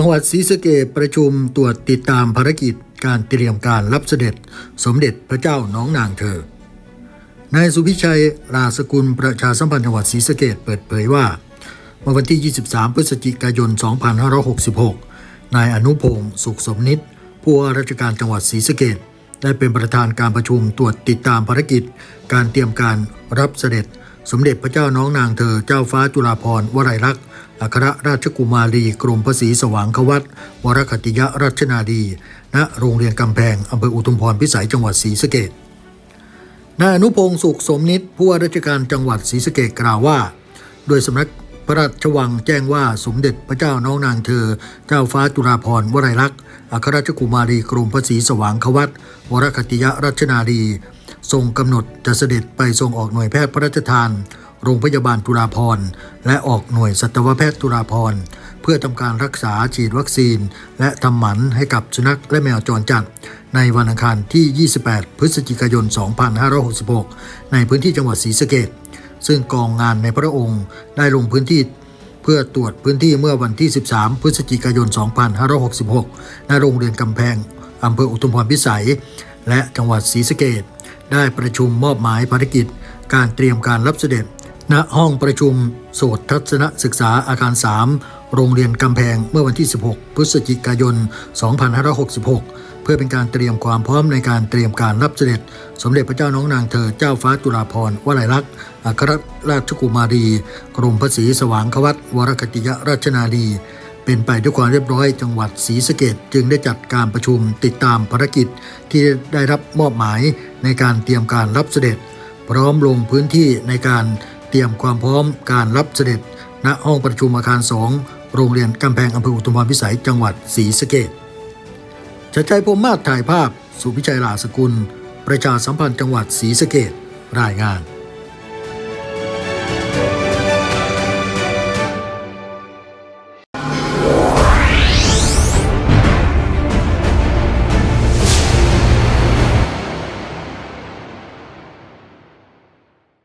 ังหวัดศรีสะเกษประชุมตรวจติดตามภารกิจการเตรียมการรับเสด็จสมเด็จพระเจ้าน้องนางเธอ นายสุพิชัยราสกุลประชาสัมพันธ์จังหวัดศรีสะเกษเปิดเผยว่าเมื่อวันที่ 23 พฤศจิกายน 2566 นายอนุพงศ์สุขสมนิตผู้ว่าราชการจังหวัดศรีสะเกษได้เป็นประธานการประชุมตรวจติดตามภารกิจ การเตรียมการรับเสด็จ สมเด็จพระเจ้าน้องนางเธอเจ้าฟ้าจุฬาภรณ์วลัยลักษณ์อัครราชกุมารีกรมพระศรีสว่างควัตวรคติยรัชนาดีณโรงเรียนกำแพงอำเภออุทุมพรพิสัยจังหวัดศรีสะเกษนายอนุพงศ์สุขสมนิตผู้ว่าราชการจังหวัดศรีสะเกษกล่าวว่า โดยสำนักพระราชวังแจ้งว่าสมเด็จพระเจ้าน้องนางเธอ เจ้าฟ้าจุฬาภรณ์วลัยลักษณ์อัครราชกุมารีกรมพระศรีสว่างควัตวรคติยรัชนาดี ทรงกำหนดจะเสด็จไปทรงออกหน่วยแพทย์พระราชทาน โรงพยาบาลจุฬาภรและออกหน่วยสัตวแพทย์จุฬาภรเพื่อทำการรักษาฉีดวัคซีน และทำหมันให้กับสุนัขและแมวจรจัด ในวันอังคารที่ 28 พฤศจิกายน 2566 ในพื้นที่จังหวัดศรีสะเกษซึ่งกองงานในพระองค์ได้ลงพื้นที่เพื่อตรวจพื้นที่เมื่อวันที่ 13 พฤศจิกายน 2566 ณ โรงเรียนกำแพงอำเภออุทุมพรพิสัย และจังหวัดศรีสะเกษ ได้ประชุมมอบหมายภารกิจ การเตรียมการรับเสด็จ ณห้องประชุมโสตทัศนศึกษาอาคาร 3 โรงเรียนกำแพงเมื่อวันที่ 16 พฤศจิกายน 2566 เพื่อเป็นการเตรียมความพร้อมในการเตรียมการรับเสด็จ สมเด็จพระเจ้าน้องนางเธอเจ้าฟ้าจุฬาภรณ์วลัยลักษณ์อัครราชกุมารี กรมพระศรีสว่างควัตวรคติยราชนาดีเป็นไปด้วยความเรียบร้อยจังหวัดศรีสะเกดจึงได้จัดการประชุมติดตามภารกิจที่ได้รับมอบหมาย ในการเตรียมการรับเสด็จ พร้อมลงพื้นที่ในการเตรียมความพร้อมการรับเสด็จ ณห้องประชุมอาคารสองโรงเรียนกำแพงอำเภออุทุมพรพิสัยจังหวัดศรีสะเกดชัดชัยพรมมาศถ่ายภาพ สุพิชัยลาสกุล ประชาสัมพันธ์จังหวัดศรีสะเกดรายงาน